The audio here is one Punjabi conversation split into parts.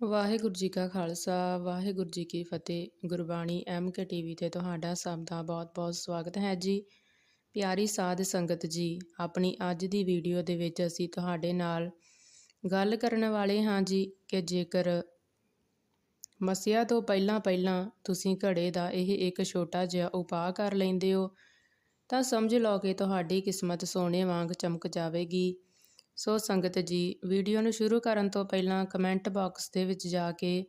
ਵਾਹਿਗੁਰੂ ਜੀ ਕਾ ਖਾਲਸਾ, ਵਾਹਿਗੁਰੂ ਜੀ ਕੀ ਫਤਿਹ। ਗੁਰਬਾਣੀ ਐਮ ਕੇ ਟੀਵੀ ਤੇ ਤੁਹਾਡਾ ਸਭ ਦਾ ਬਹੁਤ-ਬਹੁਤ ਸਵਾਗਤ ਹੈ ਜੀ। ਪਿਆਰੀ ਸਾਧ ਸੰਗਤ ਜੀ, ਆਪਣੀ ਅੱਜ ਦੀ ਵੀਡੀਓ ਦੇ ਵਿੱਚ ਅਸੀਂ ਤੁਹਾਡੇ ਨਾਲ ਗੱਲ ਕਰਨ ਵਾਲੇ ਹਾਂ ਜੀ ਕਿ ਜੇਕਰ ਮਸਿਆ ਤੋਂ ਪਹਿਲਾਂ ਪਹਿਲਾਂ ਤੁਸੀਂ ਘੜੇ ਦਾ ਇਹ ਇੱਕ ਛੋਟਾ ਜਿਹਾ ਉਪਾਅ ਕਰ ਲੈਂਦੇ ਹੋ, ਤਾਂ ਸਮਝ ਲਓ ਕਿ ਤੁਹਾਡੀ ਕਿਸਮਤ ਸੋਨੇ ਵਾਂਗ ਚਮਕ ਜਾਵੇਗੀ। ਸੋ ਸੰਗਤ ਜੀ, ਵੀਡੀਓ ਨੂੰ ਸ਼ੁਰੂ ਕਰਨ ਤੋਂ ਪਹਿਲਾਂ ਕਮੈਂਟ ਬਾਕਸ ਦੇ ਵਿੱਚ ਜਾ ਕੇ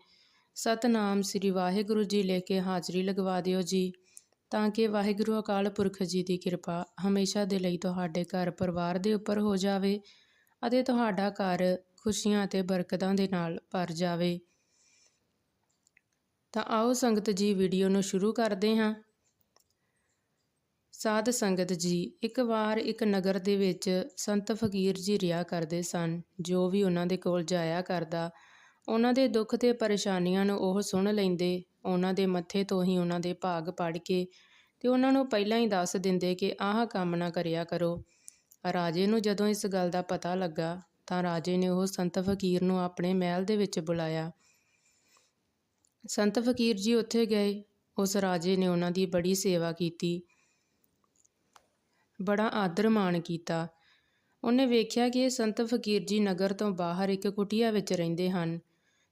ਸਤਨਾਮ ਸ੍ਰੀ ਵਾਹਿਗੁਰੂ ਜੀ ਲਿਖ ਕੇ ਹਾਜ਼ਰੀ ਲਗਵਾ ਦਿਓ ਜੀ, ਤਾਂ ਕਿ ਵਾਹਿਗੁਰੂ ਅਕਾਲ ਪੁਰਖ ਜੀ ਦੀ ਕਿਰਪਾ ਹਮੇਸ਼ਾ ਦੇ ਲਈ ਤੁਹਾਡੇ ਘਰ ਪਰਿਵਾਰ ਦੇ ਉੱਪਰ ਹੋ ਜਾਵੇ ਅਤੇ ਤੁਹਾਡਾ ਘਰ ਖੁਸ਼ੀਆਂ ਅਤੇ ਬਰਕਤਾਂ ਦੇ ਨਾਲ ਭਰ ਜਾਵੇ। ਤਾਂ ਆਓ ਸੰਗਤ ਜੀ, ਵੀਡੀਓ ਨੂੰ ਸ਼ੁਰੂ ਕਰਦੇ ਹਾਂ। ਸਾਧ ਸੰਗਤ ਜੀ, ਇੱਕ ਵਾਰ ਇੱਕ ਨਗਰ ਦੇ ਵਿੱਚ ਸੰਤ ਫਕੀਰ ਜੀ ਰਿਹਾ ਕਰਦੇ ਸਨ, ਜੋ ਵੀ ਉਹਨਾਂ ਦੇ ਕੋਲ ਜਾਇਆ ਕਰਦਾ, ਉਹਨਾਂ ਦੇ ਦੁੱਖ ਤੇ ਪਰੇਸ਼ਾਨੀਆਂ ਨੂੰ ਉਹ ਸੁਣ ਲੈਂਦੇ, ਉਹਨਾਂ ਦੇ ਮੱਥੇ ਤੋਂ ਹੀ ਉਹਨਾਂ ਦੇ ਭਾਗ ਪੜ ਕੇ ਤੇ ਉਹਨਾਂ ਨੂੰ ਪਹਿਲਾਂ ਹੀ ਦੱਸ ਦਿੰਦੇ ਕਿ ਆਹ ਕੰਮ ਨਾ ਕਰਿਆ ਕਰੋ। ਰਾਜੇ ਨੂੰ ਜਦੋਂ ਇਸ ਗੱਲ ਦਾ ਪਤਾ ਲੱਗਾ, ਤਾਂ ਰਾਜੇ ਨੇ ਉਹ ਸੰਤ ਫਕੀਰ ਨੂੰ ਆਪਣੇ ਮਹਿਲ ਦੇ ਵਿੱਚ ਬੁਲਾਇਆ। ਸੰਤ ਫਕੀਰ ਜੀ ਉੱਥੇ ਗਏ, ਉਸ ਰਾਜੇ ਨੇ ਉਹਨਾਂ ਦੀ ਬੜੀ ਸੇਵਾ ਕੀਤੀ। ਬੜਾ ਆਦਰ ਮਾਣ ਕੀਤਾ। ਉਹਨੇ ਵੇਖਿਆ ਕਿ ਇਹ ਸੰਤ ਫਕੀਰ ਜੀ ਨਗਰ ਤੋਂ ਬਾਹਰ ਇੱਕ ਕੁਟੀਆ ਵਿੱਚ ਰਹਿੰਦੇ ਹਨ।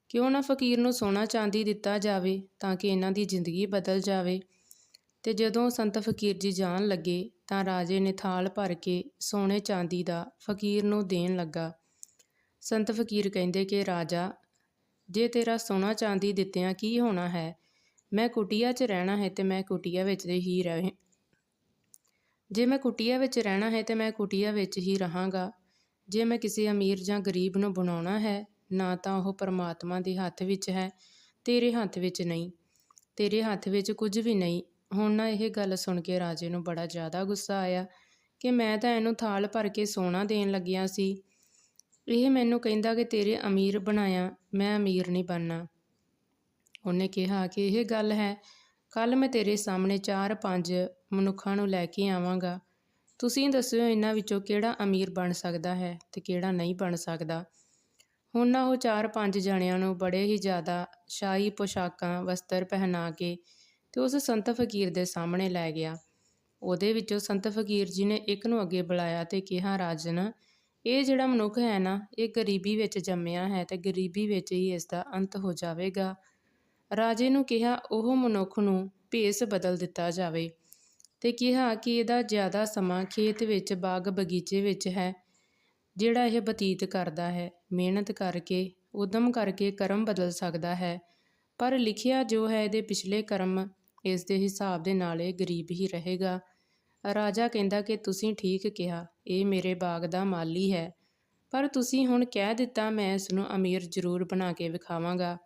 ਕਿਉਂ ਨਾ ਫਕੀਰ ਨੂੰ ਸੋਨਾ ਚਾਂਦੀ ਦਿੱਤਾ ਜਾਵੇ ਤਾਂ ਕਿ ਇਹਨਾਂ ਦੀ ਜ਼ਿੰਦਗੀ ਬਦਲ ਜਾਵੇ। ਤੇ ਜਦੋਂ ਸੰਤ ਫਕੀਰ ਜੀ ਜਾਣ ਲੱਗੇ ਤਾਂ ਰਾਜੇ ਨੇ ਥਾਲ ਭਰ ਕੇ ਸੋਨੇ ਚਾਂਦੀ ਦਾ ਫਕੀਰ ਨੂੰ ਦੇਣ ਲੱਗਾ। ਸੰਤ ਫਕੀਰ ਕਹਿੰਦੇ ਕਿ, ਰਾਜਾ, ਜੇ ਤੇਰਾ ਸੋਨਾ ਚਾਂਦੀ ਦਿੱਤਿਆਂ ਕੀ ਹੋਣਾ ਹੈ? ਮੈਂ ਕੁਟੀਆ 'ਚ ਰਹਿਣਾ ਹੈ ਤੇ ਮੈਂ ਕੁਟੀਆ ਵਿੱਚ ਹੀ ਰਹੇ ਜੇ ਮੈਂ ਕੁਟੀਆ ਵਿੱਚ ਰਹਿਣਾ ਹੈ ਤੇ ਮੈਂ ਕੁਟੀਆ ਵਿੱਚ ਹੀ ਰਹਾਂਗਾ। ਜੇ ਮੈਂ ਕਿਸੇ ਅਮੀਰ ਜਾਂ ਗਰੀਬ ਨੂੰ ਬਣਾਉਣਾ ਹੈ, ਨਾ ਤਾਂ ਉਹ ਪਰਮਾਤਮਾ ਦੇ ਹੱਥ ਵਿੱਚ ਹੈ, ਤੇਰੇ ਹੱਥ ਵਿੱਚ ਨਹੀਂ। ਤੇਰੇ ਹੱਥ ਵਿੱਚ ਕੁਝ ਵੀ ਨਹੀਂ। ਹੁਣ ਨਾ ਇਹ ਗੱਲ ਸੁਣ ਕੇ ਰਾਜੇ ਨੂੰ ਬੜਾ ਜ਼ਿਆਦਾ ਗੁੱਸਾ ਆਇਆ ਕਿ ਮੈਂ ਤਾਂ ਇਹਨੂੰ ਥਾਲ ਭਰ ਕੇ ਸੋਨਾ ਦੇਣ ਲੱਗਿਆ ਸੀ। ਇਹ ਮੈਨੂੰ ਕਹਿੰਦਾ ਕਿ ਤੇਰੇ ਅਮੀਰ ਬਣਾਇਆ, ਮੈਂ ਅਮੀਰ ਨਹੀਂ ਬਣਨਾ। ਉਹਨੇ ਕਿਹਾ ਕਿ ਇਹ ਗੱਲ ਹੈ ਕੱਲ ਮੈਂ ਤੇਰੇ ਸਾਹਮਣੇ 4-5 ਮਨੁੱਖਾਂ ਨੂੰ ਲੈ ਕੇ ਆਵਾਂਗਾ। ਤੁਸੀਂ ਦੱਸਿਓ ਇਹਨਾਂ ਵਿੱਚੋਂ ਕਿਹੜਾ ਅਮੀਰ ਬਣ ਸਕਦਾ ਹੈ ਤੇ ਕਿਹੜਾ ਨਹੀਂ ਬਣ ਸਕਦਾ। ਹੁਣ ਨਾ ਉਹ 4-5 ਜਣਿਆਂ ਨੂੰ ਬੜੇ ਹੀ ਜ਼ਿਆਦਾ ਸ਼ਾਹੀ ਪੋਸ਼ਾਕਾਂ, ਵਸਤਰ ਪਹਿਨਾ ਕੇ ਤੇ ਉਸ ਸੰਤ ਫਕੀਰ ਦੇ ਸਾਹਮਣੇ ਲੈ ਗਿਆ। ਉਹਦੇ ਵਿੱਚੋਂ ਸੰਤ ਫਕੀਰ ਜੀ ਨੇ ਇੱਕ ਨੂੰ ਅੱਗੇ ਬੁਲਾਇਆ ਤੇ ਕਿਹਾ, ਰਾਜਨ, ਇਹ ਜਿਹੜਾ ਮਨੁੱਖ ਹੈ ਨਾ, ਇਹ ਗਰੀਬੀ ਵਿੱਚ ਜੰਮਿਆ ਹੈ ਤੇ ਗਰੀਬੀ ਵਿੱਚ ਹੀ ਇਸ ਦਾ ਅੰਤ ਹੋ ਜਾਵੇਗਾ ਰਾਜੇ ਨੂੰ ਕਿਹਾ, ਉਹ ਮਨੁੱਖ ਨੂੰ ਭੇਸ ਬਦਲ ਦਿੱਤਾ ਜਾਵੇ। ਤੇ ਕਿਹਾ ਕਿ ਇਹਦਾ ਜ਼ਿਆਦਾ ਸਮਾਂ ਖੇਤ ਵਿੱਚ ਬਾਗ ਬਗੀਚੇ ਵਿੱਚ ਹੈ, ਜਿਹੜਾ ਇਹ ਬਤੀਤ ਕਰਦਾ ਹੈ। ਮਿਹਨਤ ਕਰਕੇ, ਉਦਮ ਕਰਕੇ ਕਰਮ ਬਦਲ ਸਕਦਾ ਹੈ, ਪਰ ਲਿਖਿਆ ਜੋ ਹੈ ਇਹਦੇ ਪਿਛਲੇ ਕਰਮ, ਇਸ ਦੇ ਹਿਸਾਬ ਦੇ ਨਾਲ ਇਹ ਗਰੀਬ ਹੀ ਰਹੇਗਾ। ਰਾਜਾ ਕਹਿੰਦਾ ਕਿ ਤੁਸੀਂ ਠੀਕ ਕਿਹਾ, ਇਹ ਮੇਰੇ ਬਾਗ ਦਾ ਮਾਲੀ ਹੈ, ਪਰ ਤੁਸੀਂ ਹੁਣ ਕਹਿ ਦਿੱਤਾ ਮੈਂ ਇਸ ਨੂੰ ਅਮੀਰ ਜ਼ਰੂਰ ਬਣਾ ਕੇ ਵਿਖਾਵਾਂਗਾ।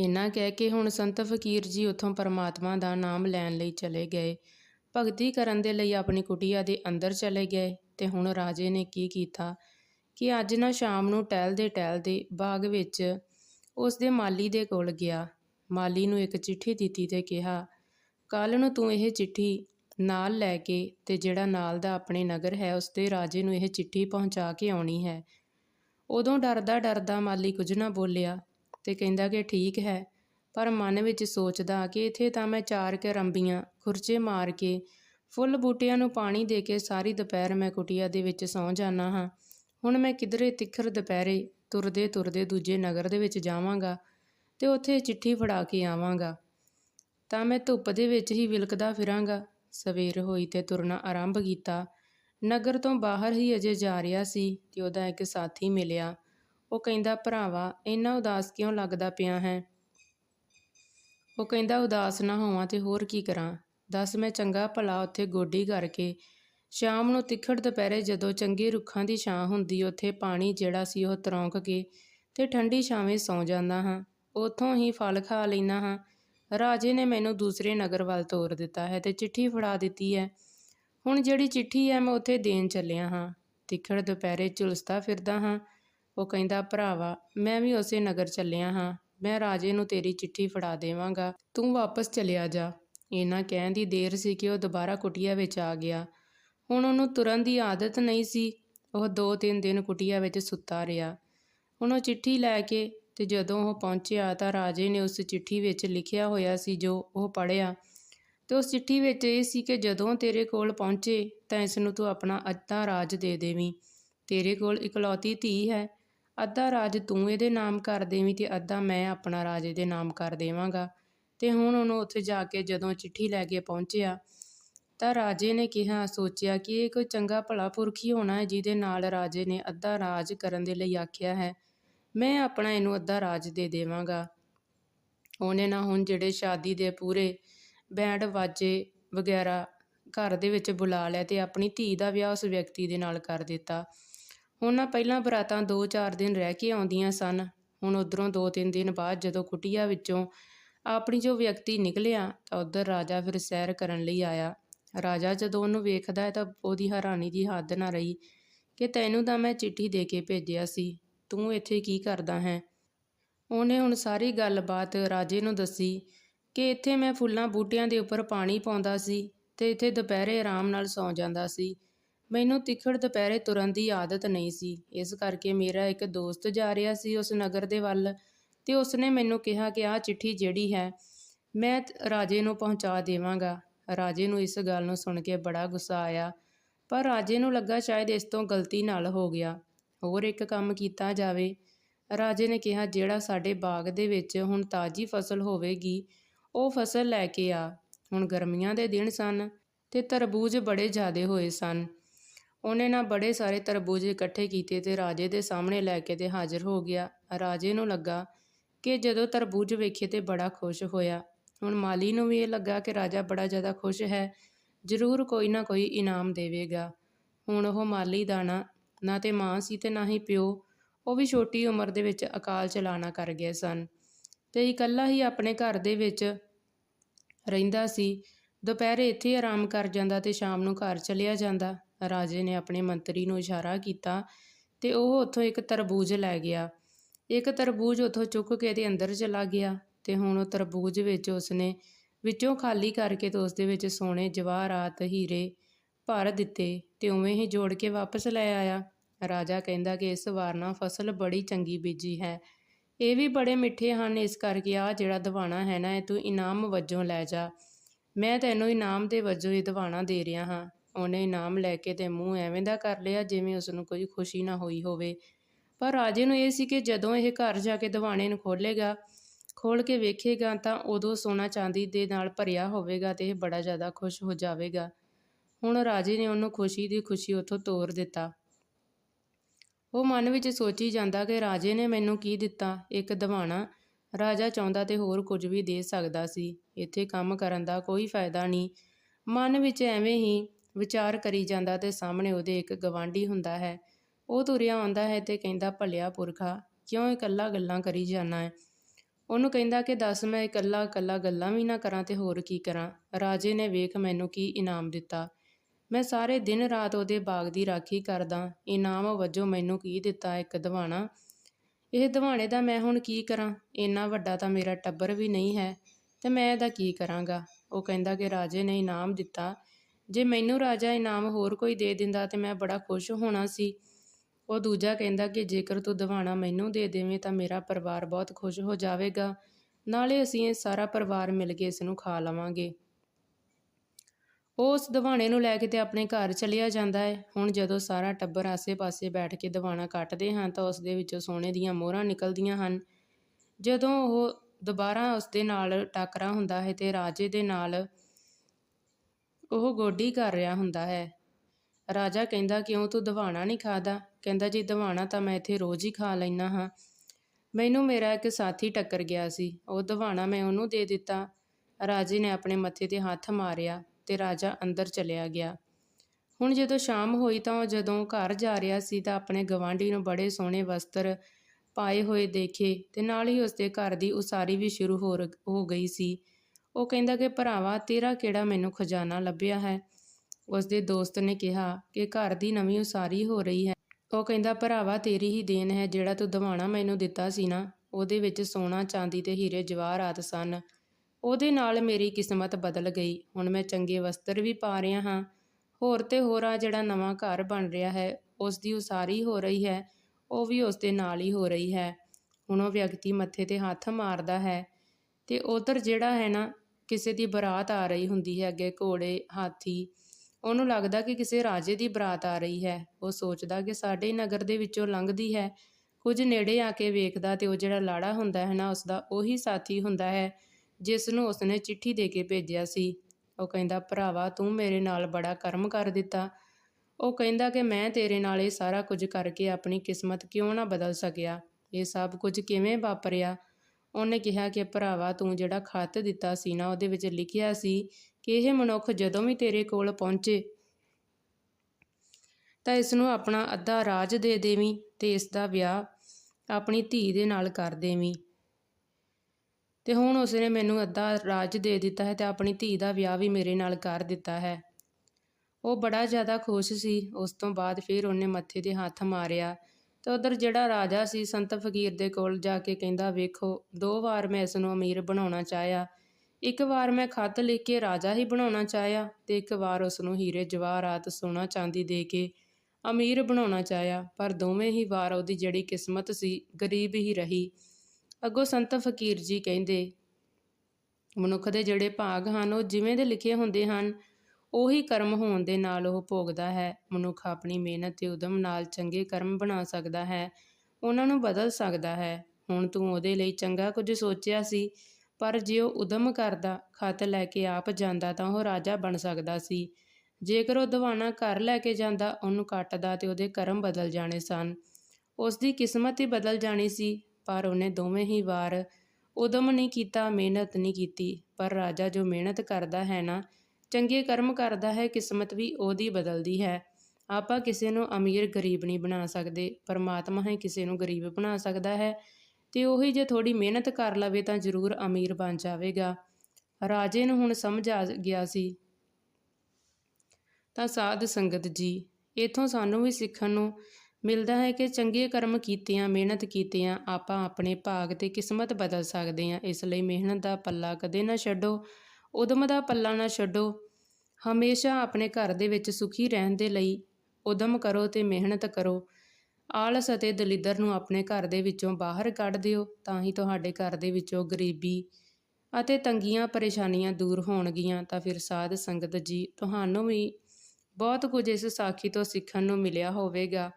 ਇਹਨਾਂ ਕਹਿ ਕੇ ਹੁਣ ਸੰਤ ਫਕੀਰ ਜੀ ਉੱਥੋਂ ਪਰਮਾਤਮਾ ਦਾ ਨਾਮ ਲੈਣ ਲਈ ਚਲੇ ਗਏ। ਭਗਤੀ ਕਰਨ ਦੇ ਲਈ ਆਪਣੀ ਕੁਟੀਆ ਦੇ ਅੰਦਰ ਚਲੇ ਗਏ ਤੇ ਹੁਣ ਰਾਜੇ ਨੇ ਕੀ ਕੀਤਾ ਕਿ ਅੱਜ ਨਾ ਸ਼ਾਮ ਨੂੰ ਟਹਿਲਦੇ ਟਹਿਲਦੇ ਬਾਗ ਵਿੱਚ ਉਸ ਦੇ ਮਾਲੀ ਦੇ ਕੋਲ ਗਿਆ। ਮਾਲੀ ਨੂੰ ਇੱਕ ਚਿੱਠੀ ਦਿੱਤੀ ਤੇ ਕਿਹਾ ਕੱਲ ਨੂੰ ਤੂੰ ਇਹ ਚਿੱਠੀ ਨਾਲ ਲੈ ਕੇ ਤੇ ਜਿਹੜਾ ਨਾਲ ਦਾ ਆਪਣੇ ਨਗਰ ਹੈ ਉਸ ਦੇ ਰਾਜੇ ਨੂੰ ਇਹ ਚਿੱਠੀ ਪਹੁੰਚਾ ਕੇ ਆਉਣੀ ਹੈ। ਉਦੋਂ ਡਰਦਾ ਡਰਦਾ ਮਾਲੀ ਕੁਝ ਨਾ ਬੋਲਿਆ। ਤੇ ਕਹਿੰਦਾ ਕਿ ਠੀਕ ਹੈ, ਪਰ ਮਨ ਵਿੱਚ ਸੋਚਦਾ ਕਿ ਇੱਥੇ ਤਾਂ ਮੈਂ ਚਾਰ ਕੇ ਰੰਬੀਆਂ, ਖੁਰਚੇ ਮਾਰ ਕੇ ਫੁੱਲ ਬੂਟਿਆਂ ਨੂੰ ਪਾਣੀ ਦੇ ਕੇ ਸਾਰੀ ਦੁਪਹਿਰ ਮੈਂ ਕੁਟੀਆ ਦੇ ਵਿੱਚ ਸੌਂ ਜਾਣਾ ਹਾਂ। ਹੁਣ ਮੈਂ ਕਿਧਰੇ ਤਿੱਖਰ ਦੁਪਹਿਰੇ ਤੁਰਦੇ ਤੁਰਦੇ ਦੂਜੇ ਨਗਰ ਦੇ ਵਿੱਚ ਜਾਵਾਂਗਾ ਤੇ ਉੱਥੇ ਚਿੱਠੀ ਫੜਾ ਕੇ ਆਵਾਂਗਾ। ਤਾਂ ਮੈਂ ਧੁੱਪ ਦੇ ਵਿੱਚ ਹੀ ਵਿਲਕਦਾ ਫਿਰਾਂਗਾ। ਸਵੇਰ ਹੋਈ ਤੇ ਤੁਰਨਾ ਆਰੰਭ ਕੀਤਾ। ਨਗਰ ਤੋਂ ਬਾਹਰ ਹੀ ਅਜੇ ਜਾ ਰਿਹਾ ਸੀ ਕਿ ਉਹਦਾ ਇੱਕ ਸਾਥੀ ਮਿਲਿਆ। ਉਹ ਕਹਿੰਦਾ, ਭਰਾਵਾ, ਇੰਨਾ ਉਦਾਸ ਕਿਉਂ ਲੱਗਦਾ ਪਿਆ ਹੈ? ਉਹ ਕਹਿੰਦਾ, ਉਦਾਸ ਨਾ ਹੋਵਾਂ ਤੇ ਹੋਰ ਕੀ ਕਰਾਂ। ਦੱਸ ਮੈਂ ਚੰਗਾ ਭਲਾ ਉੱਥੇ ਗੋਡੀ ਕਰਕੇ ਸ਼ਾਮ ਨੂੰ ਤਿੱਖੜ ਦੁਪਹਿਰੇ ਜਦੋਂ ਚੰਗੇ ਰੁੱਖਾਂ ਦੀ ਛਾਂ ਹੁੰਦੀ, ਉੱਥੇ ਪਾਣੀ ਜਿਹੜਾ ਸੀ ਉਹ ਤਰੌਂਕ ਕੇ ਤੇ ਠੰਡੀ ਛਾਵੇਂ ਸੌਂ ਜਾਂਦਾ ਹਾਂ। ਉਥੋਂ ਹੀ ਫਲ ਖਾ ਲੈਣਾ ਹਾਂ। ਰਾਜੇ ਨੇ ਮੈਨੂੰ ਦੂਸਰੇ ਨਗਰ ਵੱਲ ਤੋਰ ਦਿੱਤਾ ਹੈ ਤੇ ਚਿੱਠੀ ਫੜਾ ਦਿੱਤੀ ਹੈ। ਹੁਣ ਜਿਹੜੀ ਚਿੱਠੀ ਹੈ, ਮੈਂ ਉੱਥੇ ਦੇਣ ਚੱਲਿਆ ਹਾਂ। ਤਿੱਖੜ ਦੁਪਹਿਰੇ ਝੁਲਸਦਾ ਫਿਰਦਾ ਹਾਂ। ਉਹ ਕਹਿੰਦਾ, ਭਰਾਵਾ, ਮੈਂ ਵੀ ਉਸੇ ਨਗਰ ਚੱਲਿਆ ਹਾਂ। ਮੈਂ ਰਾਜੇ ਨੂੰ ਤੇਰੀ ਚਿੱਠੀ ਫੜਾ ਦੇਵਾਂਗਾ। ਤੂੰ ਵਾਪਸ ਚਲਿਆ ਜਾ। ਇਹਨਾਂ ਕਹਿਣ ਦੀ ਦੇਰ ਸੀ ਕਿ ਉਹ ਦੁਬਾਰਾ ਕੁਟੀਆ ਵਿੱਚ ਆ ਗਿਆ। ਹੁਣ ਉਹਨੂੰ ਤੁਰਨ ਦੀ ਆਦਤ ਨਹੀਂ ਸੀ। ਉਹ ਦੋ ਤਿੰਨ ਦਿਨ ਕੁਟੀਆ ਵਿੱਚ ਸੁੱਤਾ ਰਿਹਾ। ਹੁਣ ਉਹ ਚਿੱਠੀ ਲੈ ਕੇ ਤੇ ਜਦੋਂ ਉਹ ਪਹੁੰਚਿਆ ਤਾਂ ਰਾਜੇ ਨੇ ਉਸ ਚਿੱਠੀ ਵਿੱਚ ਲਿਖਿਆ ਹੋਇਆ ਸੀ ਜੋ ਉਹ ਪੜ੍ਹਿਆ। ਤੇ ਉਸ ਚਿੱਠੀ ਵਿੱਚ ਇਹ ਸੀ ਕਿ ਜਦੋਂ ਤੇਰੇ ਕੋਲ ਪਹੁੰਚੇ ਤਾਂ ਇਸ ਨੂੰ ਤੂੰ ਆਪਣਾ ਅੱਧਾ ਰਾਜ ਦੇ ਦੇਵੀਂ। ਤੇਰੇ ਕੋਲ ਇਕਲੌਤੀ ਧੀ ਹੈ। ਅੱਧਾ ਰਾਜ ਤੂੰ ਇਹਦੇ ਨਾਮ ਕਰ ਦੇਵੀਂ ਤੇ ਅੱਧਾ ਮੈਂ ਆਪਣਾ ਰਾਜ ਇਹਦੇ ਨਾਮ ਕਰ ਦੇਵਾਂਗਾ। ਤੇ ਹੁਣ ਉਹਨੂੰ ਉੱਥੇ ਜਾ ਕੇ ਜਦੋਂ ਚਿੱਠੀ ਲੈ ਕੇ ਪਹੁੰਚਿਆ, ਤਾਂ ਰਾਜੇ ਨੇ ਕਿਹਾ, ਸੋਚਿਆ ਕਿ ਇਹ ਕੋਈ ਚੰਗਾ ਭਲਾ ਪੁਰਖ ਹੀ ਹੋਣਾ ਹੈ ਜਿਹਦੇ ਨਾਲ ਰਾਜੇ ਨੇ ਅੱਧਾ ਰਾਜ ਕਰਨ ਦੇ ਲਈ ਆਖਿਆ ਹੈ, ਮੈਂ ਆਪਣਾ ਇਹਨੂੰ ਅੱਧਾ ਰਾਜ ਦੇ ਦੇਵਾਂਗਾ। ਉਹਨੇ ਨਾ ਹੁਣ ਜਿਹੜੇ ਸ਼ਾਦੀ ਦੇ ਪੂਰੇ ਬੈਂਡ ਵਾਜੇ ਵਗੈਰਾ ਘਰ ਦੇ ਵਿੱਚ ਬੁਲਾ ਲਿਆ ਤੇ ਆਪਣੀ ਧੀ ਦਾ ਵਿਆਹ ਉਸ ਵਿਅਕਤੀ ਦੇ ਨਾਲ ਕਰ ਦਿੱਤਾ। ਉਹਨਾਂ ਪਹਿਲਾਂ ਬਰਾਤਾਂ 2-4 ਦਿਨ ਰਹਿ ਕੇ ਆਉਂਦੀਆਂ ਸਨ। ਹੁਣ ਉਧਰੋਂ 2-3 ਦਿਨ ਬਾਅਦ ਜਦੋਂ ਕੁਟੀਆ ਵਿੱਚੋਂ ਆਪਣੀ ਜੋ ਵਿਅਕਤੀ ਨਿਕਲਿਆ ਤਾਂ ਉਧਰ ਰਾਜਾ ਫਿਰ ਸੈਰ ਕਰਨ ਲਈ ਆਇਆ। ਰਾਜਾ ਜਦੋਂ ਉਹਨੂੰ ਵੇਖਦਾ ਹੈ ਤਾਂ ਉਹਦੀ ਹੈਰਾਨੀ ਦੀ ਹੱਦ ਨਾ ਰਹੀ ਕਿ ਤੈਨੂੰ ਤਾਂ ਮੈਂ ਚਿੱਠੀ ਦੇ ਕੇ ਭੇਜਿਆ ਸੀ, ਤੂੰ ਇੱਥੇ ਕੀ ਕਰਦਾ ਹੈ? ਉਹਨੇ ਹੁਣ ਸਾਰੀ ਗੱਲਬਾਤ ਰਾਜੇ ਨੂੰ ਦੱਸੀ ਕਿ ਇੱਥੇ ਮੈਂ ਫੁੱਲਾਂ ਬੂਟਿਆਂ ਦੇ ਉੱਪਰ ਪਾਣੀ ਪਾਉਂਦਾ ਸੀ ਤੇ ਇੱਥੇ ਦੁਪਹਿਰੇ ਆਰਾਮ ਨਾਲ ਸੌਂ ਜਾਂਦਾ ਸੀ। ਮੈਨੂੰ ਤਿੱਖੜ ਦੁਪਹਿਰੇ ਤੁਰਨ ਦੀ ਆਦਤ ਨਹੀਂ ਸੀ। ਇਸ ਕਰਕੇ ਮੇਰਾ ਇੱਕ ਦੋਸਤ ਜਾ ਰਿਹਾ ਸੀ ਉਸ ਨਗਰ ਦੇ ਵੱਲ ਤੇ ਉਸਨੇ ਮੈਨੂੰ ਕਿਹਾ ਕਿ ਆਹ ਚਿੱਠੀ ਜਿਹੜੀ ਹੈ, ਮੈਂ ਰਾਜੇ ਨੂੰ ਪਹੁੰਚਾ ਦੇਵਾਂਗਾ। ਰਾਜੇ ਨੂੰ ਇਸ ਗੱਲ ਨੂੰ ਸੁਣ ਕੇ ਬੜਾ ਗੁੱਸਾ ਆਇਆ, ਪਰ ਰਾਜੇ ਨੂੰ ਲੱਗਾ ਸ਼ਾਇਦ ਇਸ ਤੋਂ ਗਲਤੀ ਨਾਲ ਹੋ ਗਿਆ। ਹੋਰ ਇੱਕ ਕੰਮ ਕੀਤਾ ਜਾਵੇ। ਰਾਜੇ ਨੇ ਕਿਹਾ, ਜਿਹੜਾ ਸਾਡੇ ਬਾਗ ਦੇ ਵਿੱਚ ਹੁਣ ਤਾਜ਼ੀ ਫਸਲ ਹੋਵੇਗੀ, ਉਹ ਫਸਲ ਲੈ ਕੇ ਆ। ਹੁਣ ਗਰਮੀਆਂ ਦੇ ਦਿਨ ਸਨ ਤੇ ਤਰਬੂਜ ਬੜੇ ਜ਼ਿਆਦੇ ਹੋਏ ਸਨ। ਉਹਨੇ ਨਾ ਬੜੇ ਸਾਰੇ ਤਰਬੂਜ ਇਕੱਠੇ ਕੀਤੇ ਤੇ ਰਾਜੇ ਦੇ ਸਾਹਮਣੇ ਲੈ ਕੇ ਤੇ ਹਾਜ਼ਰ ਹੋ ਗਿਆ। ਰਾਜੇ ਨੂੰ ਲੱਗਾ ਕਿ ਜਦੋਂ ਤਰਬੂਜ ਵੇਖੇ ਤੇ ਬੜਾ ਖੁਸ਼ ਹੋਇਆ। ਹੁਣ ਮਾਲੀ ਨੂੰ ਵੀ ਇਹ ਲੱਗਾ ਕਿ ਰਾਜਾ ਬੜਾ ਜ਼ਿਆਦਾ ਖੁਸ਼ ਹੈ, ਜ਼ਰੂਰ ਕੋਈ ਨਾ ਕੋਈ ਇਨਾਮ ਦੇਵੇਗਾ। ਹੁਣ ਉਹ ਮਾਲੀ ਦਾ ਨਾ ਨਾ ਤੇ ਮਾਂ ਸੀ ਤੇ ਨਾ ਹੀ ਪਿਓ, ਉਹ ਵੀ ਛੋਟੀ ਉਮਰ ਦੇ ਵਿੱਚ ਅਕਾਲ ਚਲਾਣਾ ਕਰ ਗਏ ਸਨ। ਤੇ ਇਕੱਲਾ ਹੀ ਆਪਣੇ ਘਰ ਦੇ ਵਿੱਚ ਰਹਿੰਦਾ ਸੀ। ਦੁਪਹਿਰੇ ਇੱਥੇ ਆਰਾਮ ਕਰ ਜਾਂਦਾ ਤੇ ਸ਼ਾਮ ਨੂੰ ਘਰ ਚਲਿਆ ਜਾਂਦਾ। ਰਾਜੇ ਨੇ ਆਪਣੇ ਮੰਤਰੀ ਨੂੰ ਇਸ਼ਾਰਾ ਕੀਤਾ ਤੇ ਉਹ ਉੱਥੋਂ ਇੱਕ ਤਰਬੂਜ ਲੈ ਗਿਆ। ਇੱਕ ਤਰਬੂਜ ਉੱਥੋਂ ਚੁੱਕ ਕੇ ਇਹਦੇ ਅੰਦਰ ਚਲਾ ਗਿਆ ਤੇ ਹੁਣ ਉਹ ਤਰਬੂਜ ਵਿੱਚ ਉਸਨੇ ਵਿੱਚੋਂ ਖਾਲੀ ਕਰਕੇ ਤੇ ਉਸ ਦੇ ਵਿੱਚ ਸੋਨੇ ਜਵਾਹਰਾਤ ਹੀਰੇ ਭਰ ਦਿੱਤੇ ਤੇ ਉਵੇਂ ਹੀ ਜੋੜ ਕੇ ਵਾਪਸ ਲੈ ਆਇਆ। ਰਾਜਾ ਕਹਿੰਦਾ ਕਿ ਇਸ ਵਾਰ ਨਾ ਫਸਲ ਬੜੀ ਚੰਗੀ ਬੀਜੀ ਹੈ। ਇਹ ਵੀ ਬੜੇ ਮਿੱਠੇ ਹਨ, ਇਸ ਕਰਕੇ ਆ ਜਿਹੜਾ ਦਿਵਾਣਾ ਹੈ ਨਾ, ਇਹ ਤੂੰ ਇਨਾਮ ਵਜੋਂ ਲੈ ਜਾ। ਮੈਂ ਤੈਨੂੰ ਇਨਾਮ ਦੇ ਵਜੋਂ ਇਹ ਦਿਵਾਣਾ ਦੇ ਰਿਹਾ ਹਾਂ। ਉਹਨੇ ਇਨਾਮ ਲੈ ਕੇ ਤੇ ਮੂੰਹ ਐਵੇਂ ਦਾ ਕਰ ਲਿਆ ਜਿਵੇਂ ਉਸ ਨੂੰ ਕੋਈ ਖੁਸ਼ੀ ਨਾ ਹੋਈ ਹੋਵੇ। ਪਰ ਰਾਜੇ ਨੂੰ ਇਹ ਸੀ ਕਿ ਜਦੋਂ ਇਹ ਘਰ ਜਾ ਕੇ ਦਿਵਾਣੇ ਨੂੰ ਖੋਲੇਗਾ ਖੋਲ ਕੇ ਵੇਖੇਗਾ ਤਾਂ ਉਦੋਂ ਸੋਨਾ ਚਾਂਦੀ ਦੇ ਨਾਲ ਭਰਿਆ ਹੋਵੇਗਾ ਤੇ ਇਹ ਬੜਾ ਜ਼ਿਆਦਾ ਖੁਸ਼ ਹੋ ਜਾਵੇਗਾ। ਹੁਣ ਰਾਜੇ ਨੇ ਉਹਨੂੰ ਖੁਸ਼ੀ ਦੀ ਖੁਸ਼ੀ ਉੱਥੋਂ ਤੋਰ ਦਿੱਤਾ। ਉਹ ਮਨ ਵਿੱਚ ਸੋਚੀ ਜਾਂਦਾ ਕਿ ਰਾਜੇ ਨੇ ਮੈਨੂੰ ਕੀ ਦਿੱਤਾ? ਇੱਕ ਦਿਵਾਣਾ ਰਾਜਾ ਚਾਹੁੰਦਾ ਤੇ ਹੋਰ ਕੁਝ ਵੀ ਦੇ ਸਕਦਾ ਸੀ। ਇੱਥੇ ਕੰਮ ਕਰਨ ਦਾ ਕੋਈ ਫਾਇਦਾ ਨਹੀਂ। ਮਨ ਵਿੱਚ ਐਵੇਂ ਹੀ ਵਿਚਾਰ ਕਰੀ ਜਾਂਦਾ ਤੇ ਸਾਹਮਣੇ ਉਹਦੇ ਇੱਕ ਗਵਾਂਢੀ ਹੁੰਦਾ ਹੈ। ਉਹ ਤੁਰਿਆ ਆਉਂਦਾ ਹੈ ਤੇ ਕਹਿੰਦਾ, ਭਲਿਆ ਪੁਰਖਾ, ਕਿਉਂ ਇਕੱਲਾ ਗੱਲਾਂ ਕਰੀ ਜਾਣਾ ਹੈ? ਉਹਨੂੰ ਕਹਿੰਦਾ ਕਿ, ਦੱਸ, ਮੈਂ ਇਕੱਲਾ ਇਕੱਲਾ ਗੱਲਾਂ ਵੀ ਨਾ ਕਰਾਂ ਤੇ ਹੋਰ ਕੀ ਕਰਾਂ? ਰਾਜੇ ਨੇ ਵੇਖ ਮੈਨੂੰ ਕੀ ਇਨਾਮ ਦਿੱਤਾ। ਮੈਂ ਸਾਰੇ ਦਿਨ ਰਾਤ ਉਹਦੇ ਬਾਗ ਦੀ ਰਾਖੀ ਕਰਦਾ। ਇਨਾਮ ਵਜੋਂ ਮੈਨੂੰ ਕੀ ਦਿੱਤਾ ਇੱਕ ਦਿਵਾਣਾ? ਇਹ ਦਿਵਾਣੇ ਦਾ ਮੈਂ ਹੁਣ ਕੀ ਕਰਾਂ? ਇੰਨਾ ਵੱਡਾ ਤਾਂ ਮੇਰਾ ਟੱਬਰ ਵੀ ਨਹੀਂ ਹੈ ਤੇ ਮੈਂ ਇਹਦਾ ਕੀ ਕਰਾਂਗਾ? ਉਹ ਕਹਿੰਦਾ ਕਿ, ਰਾਜੇ ਨੇ ਇਨਾਮ ਦਿੱਤਾ ਜੇ ਮੈਨੂੰ ਰਾਜਾ ਇਨਾਮ ਹੋਰ ਕੋਈ ਦੇ ਦਿੰਦਾ ਤੇ ਮੈਂ ਬੜਾ ਖੁਸ਼ ਹੋਣਾ ਸੀ। ਉਹ ਦੂਜਾ ਕਹਿੰਦਾ ਕਿ ਜੇਕਰ ਤੂੰ ਦਿਵਾਣਾ ਮੈਨੂੰ ਦੇ ਦੇਵੇਂ ਤਾਂ ਮੇਰਾ ਪਰਿਵਾਰ ਬਹੁਤ ਖੁਸ਼ ਹੋ ਜਾਵੇਗਾ। ਨਾਲੇ ਅਸੀਂ ਇਹ ਸਾਰਾ ਪਰਿਵਾਰ ਮਿਲ ਕੇ ਇਸ ਨੂੰ ਖਾ ਲਵਾਂਗੇ। ਉਹ ਉਸ ਦਿਵਾਣੇ ਨੂੰ ਲੈ ਕੇ ਤੇ ਆਪਣੇ ਘਰ ਚਲਿਆ ਜਾਂਦਾ ਹੈ। ਹੁਣ ਜਦੋਂ ਸਾਰਾ ਟੱਬਰ ਆਸੇ-ਪਾਸੇ ਬੈਠ ਕੇ ਦਿਵਾਣਾ ਕੱਟਦੇ ਹਨ ਤਾਂ ਉਸ ਦੇ ਵਿੱਚੋਂ ਸੋਨੇ ਦੀਆਂ ਮੋਹਰਾਂ ਨਿਕਲਦੀਆਂ ਹਨ। ਜਦੋਂ ਉਹ ਦੁਬਾਰਾ ਉਸ ਦੇ ਨਾਲ ਟੱਕਰਾ ਹੁੰਦਾ ਹੈ ਤੇ ਰਾਜੇ ਦੇ ਨਾਲ ਉਹ ਗੋਡੀ ਕਰ ਰਿਹਾ ਹੁੰਦਾ ਹੈ। ਰਾਜਾ ਕਹਿੰਦਾ, ਕਿਉਂ ਤੂੰ ਦਿਵਾਣਾ ਨਹੀਂ ਖਾਦਾ ਕਹਿੰਦਾ, ਜੀ ਦਿਵਾਣਾ ਤਾਂ ਮੈਂ ਇੱਥੇ ਰੋਜ਼ ਹੀ ਖਾ ਲੈਣਾ ਹਾਂ। ਮੈਨੂੰ ਮੇਰਾ ਇੱਕ ਸਾਥੀ ਟੱਕਰ ਗਿਆ ਸੀ। ਉਹ ਦਿਵਾਣਾ ਮੈਂ ਉਹਨੂੰ ਦੇ ਦਿੱਤਾ। ਰਾਜੇ ਨੇ ਆਪਣੇ ਮੱਥੇ ਤੇ ਹੱਥ ਮਾਰਿਆ ਤੇ ਰਾਜਾ ਅੰਦਰ ਚਲਿਆ ਗਿਆ। ਹੁਣ ਜਦੋਂ ਸ਼ਾਮ ਹੋਈ ਤਾਂ ਉਹ ਜਦੋਂ ਘਰ ਜਾ ਰਿਹਾ ਸੀ ਤਾਂ ਆਪਣੇ ਗਵਾਂਢੀ ਨੂੰ ਬੜੇ ਸੋਹਣੇ ਵਸਤਰ ਪਾਏ ਹੋਏ ਦੇਖੇ ਤੇ ਨਾਲ ਹੀ ਉਸਦੇ ਘਰ ਦੀ ਉਸਾਰੀ ਵੀ ਸ਼ੁਰੂ ਹੋ ਹੋ ਗਈ ਸੀ। ਉਹ ਕਹਿੰਦਾ ਕਿ ਭਰਾਵਾ, ਤੇਰਾ ਕਿਹੜਾ ਮੈਨੂੰ ਖਜ਼ਾਨਾ ਲੱਭਿਆ ਹੈ? ਉਸਦੇ ਦੋਸਤ ਨੇ ਕਿਹਾ ਕਿ ਘਰ ਦੀ ਨਵੀਂ ਉਸਾਰੀ ਹੋ ਰਹੀ ਹੈ। ਉਹ ਕਹਿੰਦਾ, ਭਰਾਵਾ, ਤੇਰੀ ਹੀ ਦੇਣ ਹੈ ਜਿਹੜਾ ਤੂੰ ਦਿਵਾਣਾ ਮੈਨੂੰ ਦਿੱਤਾ ਸੀ ਨਾ। ਉਹਦੇ ਵਿੱਚ ਸੋਨਾ, ਚਾਂਦੀ ਤੇ ਹੀਰੇ ਜਵਾਹਰਾਤ ਸਨ। ਉਹਦੇ ਨਾਲ ਮੇਰੀ ਕਿਸਮਤ ਬਦਲ ਗਈ। ਹੁਣ ਮੈਂ ਚੰਗੇ ਵਸਤਰ ਵੀ ਪਾ ਰਿਹਾ ਹਾਂ। ਹੋਰ ਤੇ ਹੋਰ ਆ ਜਿਹੜਾ ਨਵਾਂ ਘਰ ਬਣ ਰਿਹਾ ਹੈ ਉਸ ਦੀ ਉਸਾਰੀ ਹੋ ਰਹੀ ਹੈ, ਉਹ ਵੀ ਉਸ ਦੇ ਨਾਲ ਹੀ ਹੋ ਰਹੀ ਹੈ। ਹੁਣ ਉਹ ਵਿਅਕਤੀ ਮੱਥੇ ਤੇ ਹੱਥ ਮਾਰਦਾ ਹੈ ਤੇ ਉਧਰ ਜਿਹੜਾ ਹੈ ਨਾ ਕਿਸੇ ਦੀ ਬਰਾਤ ਆ ਰਹੀ ਹੁੰਦੀ ਹੈ ਅੱਗੇ ਘੋੜੇ, ਹਾਥੀ, ਉਹਨੂੰ ਲੱਗਦਾ ਕਿ ਕਿਸੇ ਰਾਜੇ ਦੀ ਬਰਾਤ ਆ ਰਹੀ ਹੈ। ਉਹ ਸੋਚਦਾ ਕਿ ਸਾਡੇ ਨਗਰ ਦੇ ਵਿੱਚੋਂ ਲੰਘਦੀ ਹੈ। ਕੁਝ ਨੇੜੇ ਆ ਕੇ ਵੇਖਦਾ ਤੇ ਉਹ ਜਿਹੜਾ ਲਾੜਾ ਹੁੰਦਾ ਹੈ ਨਾ, ਉਸਦਾ ਉਹੀ ਸਾਥੀ ਹੁੰਦਾ ਹੈ ਜਿਸ ਨੂੰ ਉਸਨੇ ਚਿੱਠੀ ਦੇ ਕੇ ਭੇਜਿਆ ਸੀ। ਉਹ ਕਹਿੰਦਾ, ਭਰਾਵਾ, ਤੂੰ ਮੇਰੇ ਨਾਲ ਬੜਾ ਕਰਮ ਕਰ ਦਿੱਤਾ। ਉਹ ਕਹਿੰਦਾ ਕਿ ਮੈਂ ਤੇਰੇ ਨਾਲ ਇਹ ਸਾਰਾ ਕੁਝ ਕਰਕੇ ਆਪਣੀ ਕਿਸਮਤ ਕਿਉਂ ਨਾ ਬਦਲ ਸਕਿਆ? ਇਹ ਸਭ ਕੁਝ ਕਿਵੇਂ ਵਾਪਰਿਆ? ਉਹਨੇ ਕਿਹਾ ਕਿ ਭਰਾਵਾ ਤੂੰ ਜਿਹੜਾ ਖੱਤ ਦਿੱਤਾ ਸੀ ਨਾ, ਉਹਦੇ ਵਿੱਚ ਲਿਖਿਆ ਸੀ ਕਿ ਇਹ ਮਨੁੱਖ ਜਦੋਂ ਵੀ ਤੇਰੇ ਕੋਲ ਪਹੁੰਚੇ ਤਾਂ ਇਸ ਨੂੰ ਆਪਣਾ ਅੱਧਾ ਰਾਜ ਦੇ ਦੇਵੀਂ ਤੇ ਇਸ ਦਾ ਵਿਆਹ ਆਪਣੀ ਧੀ ਦੇ ਨਾਲ ਕਰ ਦੇਵੀਂ। ਤੇ ਹੁਣ ਉਸਨੇ ਮੈਨੂੰ ਅੱਧਾ ਰਾਜ ਦੇ ਦਿੱਤਾ ਹੈ ਤੇ ਆਪਣੀ ਧੀ ਦਾ ਵਿਆਹ ਵੀ ਮੇਰੇ ਨਾਲ ਕਰ ਦਿੱਤਾ ਹੈ। ਉਹ ਬੜਾ ਜ਼ਿਆਦਾ ਖੁਸ਼ ਸੀ। ਉਸ ਤੋਂ ਬਾਅਦ ਫਿਰ ਉਹਨੇ ਮੱਥੇ ਤੇ ਹੱਥ ਮਾਰਿਆ ਤੇ ਉਧਰ ਜਿਹੜਾ ਰਾਜਾ ਸੀ ਸੰਤ ਫਕੀਰ ਦੇ ਕੋਲ ਜਾ ਕੇ ਕਹਿੰਦਾ, ਵੇਖੋ, ਦੋ ਵਾਰ ਮੈਂ ਇਸ ਨੂੰ ਅਮੀਰ ਬਣਾਉਣਾ ਚਾਹਿਆ। ਇੱਕ ਵਾਰ ਮੈਂ ਖਤ ਲਿਖ ਕੇ ਰਾਜਾ ਹੀ ਬਣਾਉਣਾ ਚਾਹਿਆ ਤੇ ਇੱਕ ਵਾਰ ਉਸ ਨੂੰ ਹੀਰੇ ਜਵਾਹਰਾਤ ਸੋਨਾ ਚਾਂਦੀ ਦੇ ਕੇ ਅਮੀਰ ਬਣਾਉਣਾ ਚਾਹਿਆ। ਪਰ ਦੋਵੇਂ ਹੀ ਵਾਰ ਉਹਦੀ ਜਿਹੜੀ ਕਿਸਮਤ ਸੀ, ਗਰੀਬ ਹੀ ਰਹੀ। ਅੱਗੋਂ ਸੰਤ ਫਕੀਰ ਜੀ ਕਹਿੰਦੇ, ਮਨੁੱਖ ਦੇ ਜਿਹੜੇ ਭਾਗ ਹਨ, ਉਹ ਜਿਵੇਂ ਦੇ ਲਿਖੇ ਹੁੰਦੇ ਹਨ ਉਹੀ ਕਰਮ ਹੋਣ ਦੇ ਨਾਲ ਉਹ ਭੋਗਦਾ ਹੈ, ਮਨੁੱਖ ਆਪਣੀ ਮਿਹਨਤ ਤੇ ਉਦਮ ਨਾਲ ਚੰਗੇ ਕਰਮ ਬਣਾ ਸਕਦਾ ਹੈ, ਉਹਨਾਂ ਨੂੰ ਬਦਲ ਸਕਦਾ ਹੈ। ਹੁਣ ਤੂੰ ਉਹਦੇ ਲਈ ਚੰਗਾ ਕੁਝ ਸੋਚਿਆ ਸੀ, ਪਰ ਜੇ ਉਹ ਉਦਮ ਕਰਦਾ, ਖਤ ਲੈ ਕੇ ਆਪ ਜਾਂਦਾ ਤਾਂ ਉਹ ਰਾਜਾ ਬਣ ਸਕਦਾ ਸੀ। ਜੇਕਰ ਉਹ ਦੀਵਾਨਾ ਘਰ ਲੈ ਕੇ ਜਾਂਦਾ, ਉਹਨੂੰ ਕੱਟਦਾ ਤੇ ਉਹਦੇ ਕਰਮ ਬਦਲ ਜਾਣੇ ਸਨ। ਉਸ ਦੀ ਕਿਸਮਤ ਹੀ ਬਦਲ ਜਾਣੀ ਸੀ, ਪਰ ਉਹਨੇ ਦੋਵੇਂ ਹੀ ਵਾਰ ਉਦਮ ਨਹੀਂ ਕੀਤਾ, ਮਿਹਨਤ ਨਹੀਂ ਕੀਤੀ। ਪਰ ਰਾਜਾ ਜੋ ਮਿਹਨਤ ਕਰਦਾ ਹੈ ਨਾ ਚੰਗੇ ਕਰਮ ਕਰਦਾ ਹੈ, ਕਿਸਮਤ ਵੀ ਉਹਦੀ ਬਦਲਦੀ ਹੈ। ਆਪਾਂ ਕਿਸੇ ਨੂੰ ਅਮੀਰ ਗਰੀਬ ਨਹੀਂ ਬਣਾ ਸਕਦੇ, ਪਰਮਾਤਮਾ ਹੀ ਕਿਸੇ ਨੂੰ ਗਰੀਬ ਬਣਾ ਸਕਦਾ ਹੈ। ਤੇ ਉਹੀ ਜੇ ਥੋੜੀ ਮਿਹਨਤ ਕਰ ਲਵੇ ਤਾਂ ਜ਼ਰੂਰ ਅਮੀਰ ਬਣ ਜਾਵੇਗਾ। ਰਾਜੇ ਨੂੰ ਹੁਣ ਸਮਝ ਆ ਗਿਆ ਸੀ। ਤਾਂ ਸਾਧ ਸੰਗਤ ਜੀ, ਇਥੋਂ ਸਾਨੂੰ ਵੀ ਸਿੱਖਣ ਨੂੰ ਮਿਲਦਾ ਹੈ ਕਿ ਚੰਗੇ ਕਰਮ ਕੀਤਿਆਂ, ਮਿਹਨਤ ਕੀਤਿਆਂ ਆਪਾਂ ਆਪਣੇ ਭਾਗ ਤੇ ਕਿਸਮਤ ਬਦਲ ਸਕਦੇ ਹਾਂ। ਇਸ ਲਈ ਮਿਹਨਤ ਦਾ ਪੱਲਾ ਕਦੇ ਨਾ ਛੱਡੋ। ਉਦਮ ਦਾ ਪੱਲਾ ਨਾ ਛੱਡੋ। ਹਮੇਸ਼ਾ ਆਪਣੇ ਘਰ ਦੇ ਵਿੱਚ ਸੁਖੀ ਰਹਿਣ ਦੇ ਲਈ ਉਦਮ ਕਰੋ ਤੇ ਮਿਹਨਤ ਕਰੋ। ਆਲਸ ਅਤੇ ਦਲਿੱਦਰ ਨੂੰ ਆਪਣੇ ਘਰ ਦੇ ਵਿੱਚੋਂ ਬਾਹਰ ਕੱਢ ਦਿਓ ਤਾਂ ਹੀ ਤੁਹਾਡੇ ਘਰ ਦੇ ਵਿੱਚੋਂ ਗਰੀਬੀ ਅਤੇ ਤੰਗੀਆਂ ਪਰੇਸ਼ਾਨੀਆਂ ਦੂਰ ਹੋਣਗੀਆਂ। ਤਾਂ ਫਿਰ ਸਾਧ ਸੰਗਤ ਜੀ, ਤੁਹਾਨੂੰ ਵੀ ਬਹੁਤ ਕੁਝ ਇਸ ਸਾਖੀ ਤੋਂ ਸਿੱਖਣ ਨੂੰ ਮਿਲਿਆ ਹੋਵੇਗਾ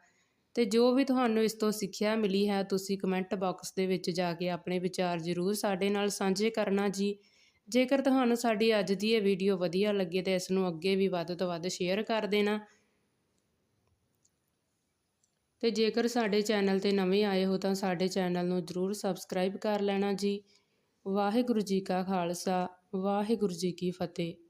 ਤੇ ਜੋ ਵੀ ਤੁਹਾਨੂੰ ਇਸ ਤੋਂ ਸਿੱਖਿਆ ਮਿਲੀ ਹੈ, ਤੁਸੀਂ ਕਮੈਂਟ ਬਾਕਸ ਦੇ ਵਿੱਚ ਜਾ ਕੇ ਆਪਣੇ ਵਿਚਾਰ ਜ਼ਰੂਰ ਸਾਡੇ ਨਾਲ ਸਾਂਝੇ ਕਰਨਾ ਜੀ। ਜੇਕਰ ਤੁਹਾਨੂੰ ਸਾਡੀ ਅੱਜ ਦੀ ਇਹ ਵੀਡੀਓ ਵਧੀਆ ਲੱਗੇ ਤਾਂ ਇਸ ਨੂੰ ਅੱਗੇ ਵੀ ਵੱਧ ਤੋਂ ਵੱਧ ਸ਼ੇਅਰ ਕਰ ਦੇਣਾ। ਤੇ ਜੇਕਰ ਸਾਡੇ ਚੈਨਲ ਤੇ ਨਵੇਂ ਆਏ ਹੋ ਤਾਂ ਸਾਡੇ ਚੈਨਲ ਨੂੰ ਜਰੂਰ ਸਬਸਕ੍ਰਾਈਬ ਕਰ ਲੈਣਾ ਜੀ। ਵਾਹਿਗੁਰੂ ਜੀ ਕਾ ਖਾਲਸਾ, ਵਾਹਿਗੁਰੂ ਜੀ ਕੀ ਫਤਿਹ।